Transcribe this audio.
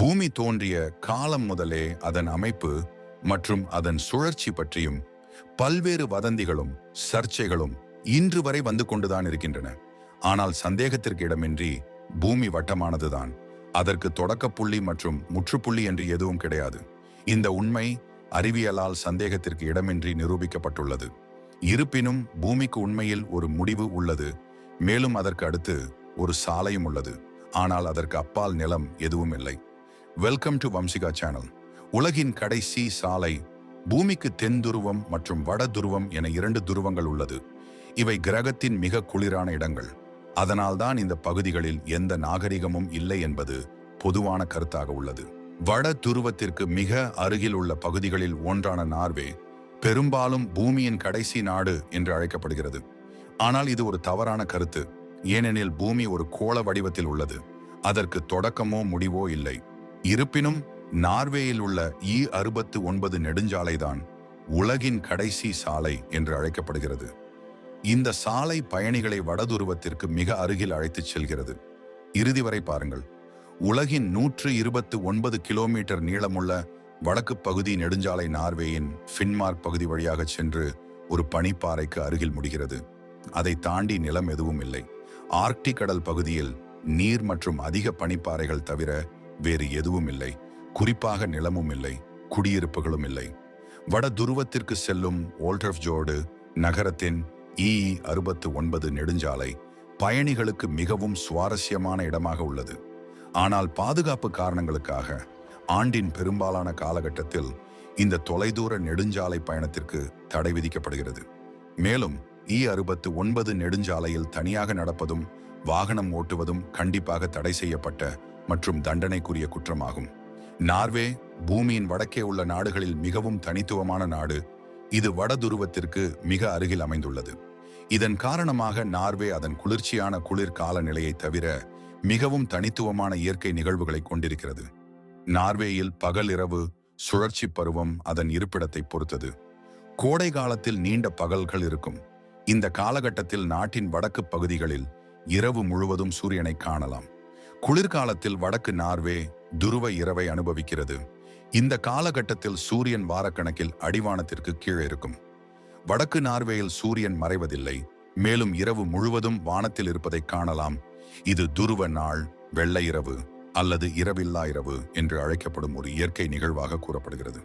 பூமி தோன்றிய காலம் முதலே அதன் அமைப்பு மற்றும் அதன் சுழற்சி பற்றியும் பல்வேறு வதந்திகளும் சர்ச்சைகளும் இன்று வரை வந்து கொண்டுதான் இருக்கின்றன. ஆனால் சந்தேகத்திற்கு இடமின்றி பூமி வட்டமானதுதான். அதற்கு தொடக்கப்புள்ளி மற்றும் முற்றுப்புள்ளி என்று எதுவும் கிடையாது. இந்த உண்மை அறிவியலால் சந்தேகத்திற்கு இடமின்றி நிரூபிக்கப்பட்டுள்ளது. இருப்பினும் பூமிக்கு உண்மையில் ஒரு முடிவு உள்ளது. மேலும் அதற்கு அடுத்து ஒரு சாலையும் உள்ளது. ஆனால் அதற்கு அப்பால் நிலம் எதுவும் இல்லை. வெல்கம் டு வம்சிகா சேனல் உலகின் கடைசி சாலை பூமிக்கு தென் துருவம் மற்றும் வட துருவம் என இரண்டு துருவங்கள் உள்ளது. இவை கிரகத்தின் மிக குளிரான இடங்கள். அதனால்தான் இந்த பகுதிகளில் எந்த நாகரிகமும் இல்லை என்பது பொதுவான கருத்தாக உள்ளது. வட துருவத்திற்கு மிக அருகில் உள்ள பகுதிகளில் ஒன்றான நார்வே பெரும்பாலும் பூமியின் கடைசி நாடு என்று அழைக்கப்படுகிறது. ஆனால் இது ஒரு தவறான கருத்து. ஏனெனில் பூமி ஒரு கோள வடிவத்தில் உள்ளது. அதற்கு தொடக்கமோ முடிவோ இல்லை. இருப்பினும் நார்வேயில் உள்ள இ அறுபத்து ஒன்பது நெடுஞ்சாலைதான் உலகின் கடைசி சாலை என்று அழைக்கப்படுகிறது. இந்த சாலை பயணிகளை வடதுருவத்திற்கு மிக அருகில் அழைத்துச் செல்கிறது. இறுதி வரை பாருங்கள். உலகின் நூற்று இருபத்து ஒன்பது கிலோமீட்டர் நீளமுள்ள வடக்கு பகுதி நெடுஞ்சாலை நார்வேயின் ஃபின்மார்க் பகுதி வழியாக சென்று ஒரு பனிப்பாறைக்கு அருகில் முடிகிறது. அதை தாண்டி நிலம் எதுவும் இல்லை. ஆர்க்டிக் கடல் பகுதியில் நீர் மற்றும் அதிக பனிப்பாறைகள் தவிர வேறு எதுவும் இல்லை. குறிப்பாக நிலமும் இல்லை. குடியிருப்புகளும் இல்லை. வட துருவத்திற்கு செல்லும் ஓல்டர்ஃப் ஜோடு நகரத்தின் இஇ அறுபத்து ஒன்பது நெடுஞ்சாலை பயணிகளுக்கு மிகவும் சுவாரஸ்யமான இடமாக உள்ளது. ஆனால் பாதுகாப்பு காரணங்களுக்காக ஆண்டின் பெரும்பாலான காலகட்டத்தில் இந்த தொலைதூர நெடுஞ்சாலை பயணத்திற்கு தடை விதிக்கப்படுகிறது. மேலும் இ அறுபத்து ஒன்பது நெடுஞ்சாலையில் தனியாக நடப்பதும் வாகனம் ஓட்டுவதும் கண்டிப்பாக தடை செய்யப்பட்ட மற்றும் தண்டனைக்குரிய குற்றமாகும். நார்வே பூமியின் வடக்கே உள்ள நாடுகளில் மிகவும் தனித்துவமான நாடு. இது வட துருவத்திற்கு மிக அருகில் அமைந்துள்ளது. இதன் காரணமாக நார்வே அதன் குளிர்ச்சியான குளிர் காலநிலையை தவிர மிகவும் தனித்துவமான இயற்கை நிகழ்வுகளை கொண்டிருக்கிறது. நார்வேயில் பகல் இரவு சுழற்சி பருவம் அதன் இருப்பிடத்தை பொறுத்தது. கோடை காலத்தில் நீண்ட பகல்கள் இருக்கும். இந்த காலகட்டத்தில் நாட்டின் வடக்கு பகுதிகளில் இரவு முழுவதும் சூரியனை காணலாம். குளிர்காலத்தில் வடக்கு நார்வே துருவ இரவை அனுபவிக்கிறது. இந்த காலகட்டத்தில் சூரியன் வாரக்கணக்கில் அடிவானத்திற்கு கீழே இருக்கும். வடக்கு நார்வேயில் சூரியன் மறைவதில்லை. மேலும் இரவு முழுவதும் வானத்தில் இருப்பதை காணலாம். இது துருவ நாள் வெள்ளை இரவு அல்லது இரவில்லா இரவு என்று அழைக்கப்படும் ஒரு இயற்கை நிகழ்வாக கூறப்படுகிறது.